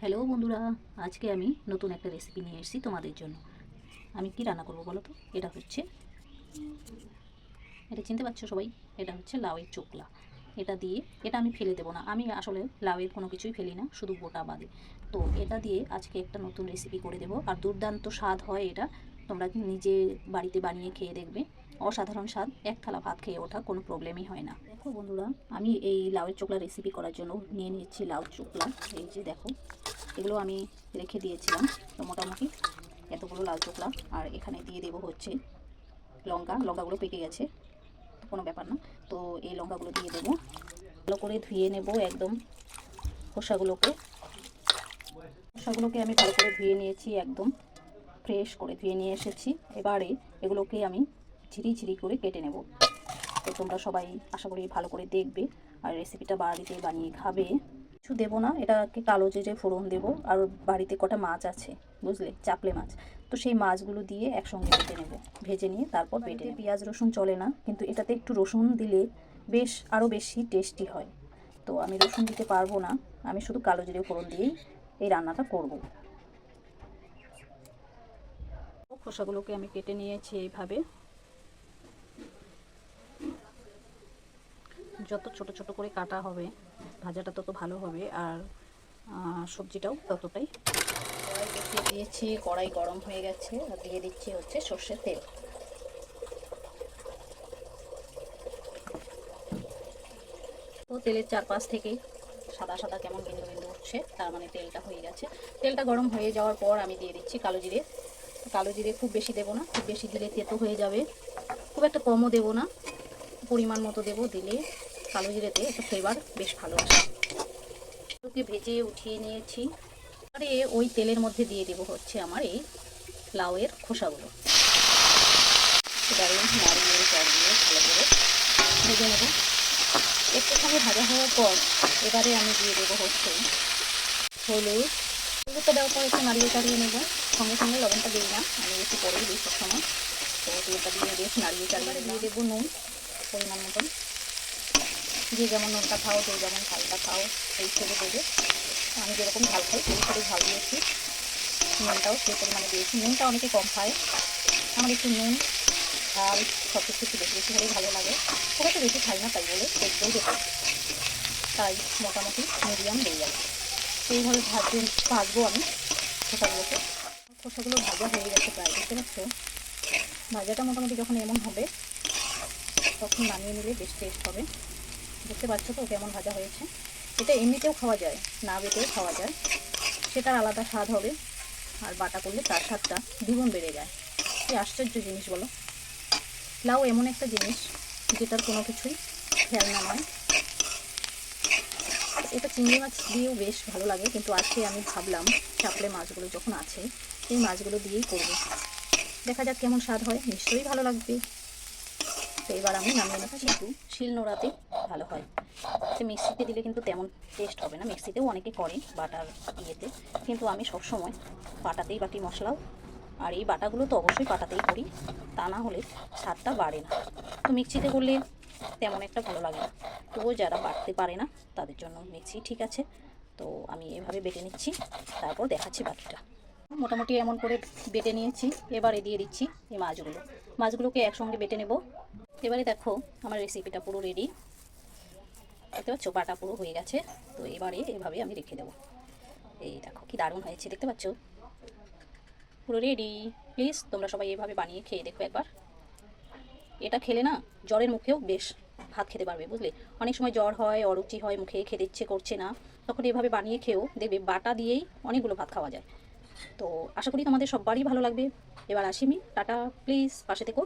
Hello বন্ধুরা। আজকে আমি নতুন একটা রেসিপি নিয়ে এসেছি তোমাদের জন্য। আমি কি রান্না করব বলো তো? এটা হচ্ছে এটা চিনতে পারছ সবাই? এটা হচ্ছে লাউয়ের চোকলা। এটা দিয়ে এটা আমি ফেলে দেবো না। আমি আসলে লাউয়ের কোনো কিছুই ফেলি না, শুধু গোটা বাদে। তো এটা দিয়ে আজকে একটা নতুন রেসিপি করে দেবো। আর দুর্দান্ত স্বাদ হয় এটা। তোমরা নিজে বাড়িতে বানিয়ে খেয়ে দেখবে। অসাধারণ স্বাদ। এক থালা ভাত খেয়ে ওঠা কোনো প্রবলেমই হয় না। দেখো বন্ধুরা, আমি এই লাউয়ের চোকলা রেসিপি করার জন্য নিয়ে নিয়েছি লাউ চোকলা এই যে দেখো, এগুলো আমি রেখে দিয়েছিলাম তো মোটামুটি এতগুলো লাল চোকলা আর এখানে দিয়ে দেবো হচ্ছে লঙ্কা। লঙ্কাগুলো পেকে গেছে, কোনো ব্যাপার না। তো এই লঙ্কাগুলো দিয়ে দেবো। ভালো করে ধুয়ে নেব একদম খোসাগুলোকে। খোসাগুলোকে আমি ভালো করে ধুয়ে নিয়েছি একদম। ফ্রেশ করে ধুয়ে নিয়ে এসেছি। এবারে এগুলোকে আমি ঝিরি ঝিরি করে কেটে নেব। তো তোমরা সবাই আশা করি ভালো করে দেখবে আর রেসিপিটা বাড়িতে বানিয়ে খাবে। কিছু দেবো না, এটাকে কালো জিরে ফোড়ন দেবো। আর বাড়িতে কটা মাছ আছে, বুঝলে? চাপলে মাছ। তো সেই মাছগুলো দিয়ে একসঙ্গে কেটে নেব। ভেজে নিয়ে তারপর বেটে পেঁয়াজ, রসুন চলে না, কিন্তু এটাতে একটু রসুন দিলে বেশ আরও বেশি টেস্টি হয়। তো আমি রসুন দিতে পারব না, আমি শুধু কালো জিরে ফোড়ন দিয়েই এই রান্নাটা করব। খোসাগুলোকে আমি কেটে নিয়েছি এইভাবে। যত ছোট ছোট করে কাটা হবে, ভাজাটা তত ভালো হবে আর সবজিটাও ততটাই। দিয়েছি, কড়াই গরম হয়ে গেছে, আর দিয়ে দিচ্ছি হচ্ছে সর্ষের তেল। তো তেলের চারপাশ থেকে সাদা সাদা কেমন বিন্দু বিন্দু উঠছে, তার মানে তেলটা হয়ে গেছে। তেলটা গরম হয়ে যাওয়ার পর আমি দিয়ে দিচ্ছি কালো জিরে। কালো জিরে খুব বেশি দেবো না, খুব বেশি দিলে তেতো হয়ে যাবে। খুব একটা কমও দেবো না। পরিমাণ মতো দেবো, দিলে কালো জিরেতে একটা ফ্লেভার বেশ ভালো আসে। ওকে ভেজে উঠিয়ে নিয়েছি। আরে ওই তেলের মধ্যে দিয়ে দেবো হচ্ছে আমার এই লাউয়ের খোসাগুলো। এবারে নাড়িয়ে চাড়িয়ে ভালো করে ভেজে নেব। একটুখানি ভাজা হওয়ার পর এবারে আমি দিয়ে দেবো হচ্ছে হলুদ। হলুদটা দেওয়ার পর একটু নাড়িয়ে চাড়িয়ে নেব। সঙ্গে সঙ্গে লবণটা দিই না, আমি একটু পরেই দিই সবসময়। তো তেলটা দিয়ে বেশ নাড়িয়ে চাড়িয়ে দিয়ে দেবো নুন। পরিমাণ মতন। যে যেমন নুনটা খাও, যে যেমন ঝালটা খাও, সেই হিসেবে দেবে। আমি যেরকম ঝাল খাই, সেই হিসেবে ঝাল দিয়েছি। নুনটাও সেই পরিমাণে দিয়েছি। নুনটা অনেকে কম খায়। আমার একটু নুন, ঝাল সব কিছু একটু বেশি বেশি ভালো লাগে। খুব একটা বেশি খাই না তাই বলে দেখতেও যেতে তাই মোটামুটি মিডিয়াম দিয়ে যাবে এইভাবে ভাজবে ভাজবো আমি খোসাগুলোকে। খোসাগুলো ভাজা হয়ে গেছে প্রায়, বুঝতে পারছ? ভাজাটা মোটামুটি যখন এমন হবে তখন নামিয়ে নিলে বেশ টেস্ট হবে। দেখতে পাচ্ছ তো কেমন ভাজা হয়েছে। এটা এমনিতেও খাওয়া যায়, না বেটেও খাওয়া যায়। সেটার আলাদা স্বাদ হবে, আর বাটা করলে তার স্বাদটা দ্বিগুণ বেড়ে যায়। কি আশ্চর্য জিনিস বলো। লাউ এমন একটা জিনিস, যেটার কোনো কিছুই খেয়ালনা নয়। এটা চিংড়ি মাছ দিয়েও বেশ ভালো লাগে, কিন্তু আজকে আমি ভাবলাম চাপড়ে মাছগুলো যখন আছে, এই মাছগুলো দিয়েই করব। দেখা যাক কেমন স্বাদ হয়, নিশ্চয়ই ভালো লাগবে। তো এবার আমি নামিয়ে নেব কিন্তু শিল নোড়াতে ভালো হয়। তো মিক্সিতে দিলে কিন্তু তেমন টেস্ট হবে না। মিক্সিতেও অনেকে করে বাটার ইয়েতে। কিন্তু আমি সবসময় বাটাতেই বাটি মশলাও। আর এই বাটাগুলো তো অবশ্যই বাটাতেই করি। তা না হলে স্বাদটা বাড়ে না। তো মিক্সিতে করলে তেমন একটা ভালো লাগে না। তবুও যারা বাটতে পারে না, তাদের জন্য মিক্সি ঠিক আছে। তো আমি এভাবে বেটে নিচ্ছি। তারপর দেখাচ্ছি বাকিটা মোটামুটি এমন করে বেটে নিয়েছি। এবারে দিয়ে দিচ্ছি এই মাছগুলো। মাছগুলোকে একসঙ্গে বেটে নেব। এবারে দেখো আমার রেসিপিটা পুরো রেডি দেখতে পাচ্ছ? বাটা পুরো হয়ে গেছে। তো এবারে এভাবে আমি রেখে দেবো। এই দেখো, কি দারুণ হয়েছে, দেখতে পাচ্ছ? পুরো রেডি প্লিজ তোমরা সবাই এভাবে বানিয়ে খেয়ে দেখো একবার। এটা খেলে না জ্বরের মুখেও বেশ ভাত খেতে পারবে, বুঝলে? অনেক সময় জ্বর হয়, অরুচি হয়, মুখে খেতে ইচ্ছে করছে না। তখন এভাবে বানিয়ে খেয়েও দেখবে বাটা দিয়েই অনেকগুলো ভাত খাওয়া যায়। তো আশা করি তোমাদের সববারই ভালো লাগবে। এবার আসিমি টাটা প্লিজ পাশে থেকো।